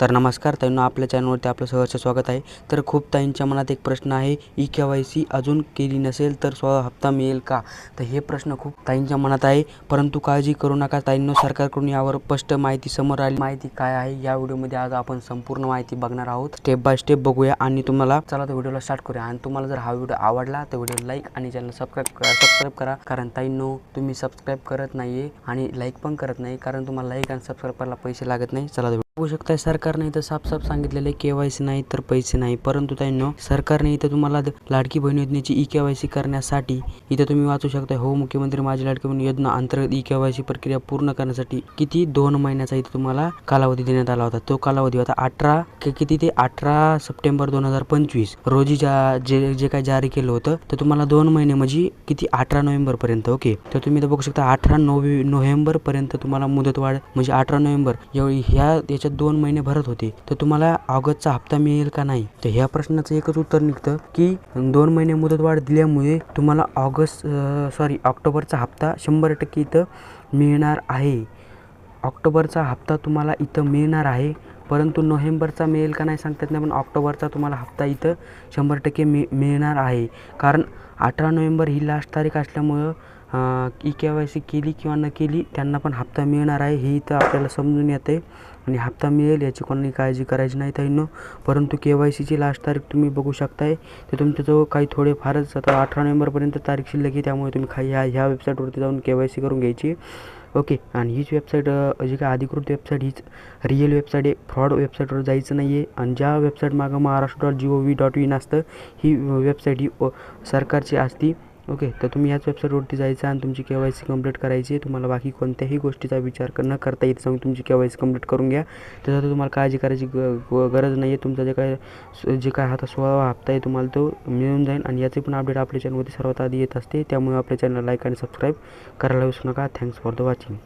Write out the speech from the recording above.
तर नमस्कार ताईंनो आपल्या चॅनलवरती आपलं सहर्ष स्वागत आहे. तर खूप ताईंच्या मनात एक प्रश्न आहे ई के वाय सी अजून केली नसेल तर स्व हप्ता मिळेल का? तर हे प्रश्न खूप ताईंच्या मनात आहे. परंतु काळजी करू नका ताईंनो सरकारकडून यावर स्पष्ट माहिती समोर आली. माहिती काय आहे? या व्हिडिओमध्ये आज आपण संपूर्ण माहिती बघणार आहोत. स्टेप बाय स्टेप बघूया आणि तुम्हाला चला तर व्हिडिओला स्टार्ट करूया. आणि तुम्हाला जर हा व्हिडिओ आवडला तर व्हिडिओ लाईक आणि चॅनल सबस्क्राईब करा सबस्क्राईब करा. कारण ताईंनो तुम्ही सबस्क्राईब करत नाहीये आणि लाईक पण करत नाही. कारण तुम्हाला लाईक आणि सबस्क्राईब करायला पैसे लागत नाही. चला बघू शकताय सरकारने इथं साफ साफ सांगितलेलं आहे केवायसी नाही तर पैसे नाही. परंतु त्यांनो सरकारने इथं तुम्हाला लाडकी बहीण योजनेची ई केवायसी करण्यासाठी इथं तुम्ही वाचू शकता हो मुख्यमंत्री माझी लाडकी बहीण योजना अंतर्गत ई केवायसी सी प्रक्रिया पूर्ण करण्यासाठी किती दोन महिन्याचा इथं तुम्हाला कालावधी देण्यात आला होता. तो कालावधी होता अठरा किती ते अठरा सप्टेंबर दोन हजार पंचवीस रोजी ज्या जे जे काय जारी केलं होतं तर तुम्हाला दोन महिने म्हणजे किती अठरा नोव्हेंबर पर्यंत ओके? तर तुम्ही इथं बघू शकता अठरा नोव्हे नोव्हेंबर पर्यंत तुम्हाला मुदतवाढ म्हणजे अठरा नोव्हेंबर एवढी ह्या याच्यात दोन महिने भरत होते. तर तुम्हाला ऑगस्टचा हप्ता मिळेल का नाही? तर ह्या प्रश्नाचं एकच उत्तर निघतं की दोन महिने मुदतवाढ दिल्यामुळे तुम्हाला ऑगस्ट सॉरी ऑक्टोबरचा हप्ता शंभर टक्के इथं मिळणार आहे. ऑक्टोबरचा हप्ता तुम्हाला इथं मिळणार आहे. परंतु नोव्हेंबरचा मिळेल का नाही सांगतात नाही पण ऑक्टोबरचा तुम्हाला हप्ता इथं शंभर टक्के मिळणार आहे. कारण अठरा नोव्हेंबर ही लास्ट तारीख असल्यामुळं ई के वाय सी केली किंवा न केली त्यांना पण हप्ता मिळणार आहे हे इथं आपल्याला समजून येते आणि हप्ता मिळेल याची कोणाला काळजी करायची नाही ताईंनो. परंतु के वाय सीची लास्ट तारीख तुम्ही बघू शकताय. तर तुमच्याजवळ काही थोडे फारच आता अठरा नोव्हेंबरपर्यंत तारीख शिल्लक आहे त्यामुळे तुम्ही काही ह्या ह्या वेबसाईटवरती जाऊन के वाय सी करून घ्यायची. ओके आणि हीच वेबसाईट जी काय अधिकृत वेबसाईट हीच रिअल वेबसाईट आहे. फ्रॉड वेबसाईटवर जायचं नाही आहे आणि ज्या वेबसाईट मागं Maharashtra dot G O V dot in असतं ही वेबसाईट ही सरकारची असती. ओके तर तुम्ही याच वेबसाईटवरती जायचं आणि तुमची के वाय सी कंप्लीट करायची. तुम्हाला बाकी कोणत्याही गोष्टीचा विचार न करता येत सांगून तुमची के वाय सी कंप्लीट करून घ्या. त्यासाठी तुम्हाला काळजी करायची ग गरज नाही आहे तुमचा जे काय जे काय आता सोळावा हप्ता आहे तुम्हाला तो मिळून जाईल आणि याचे पण अपडेट आपल्या चॅनलवरती सर्वात आधी येत असते. त्यामुळे आपल्या चॅनलला लाईक आणि सबस्क्राईब करायला विसरू नका. Thanks for the watching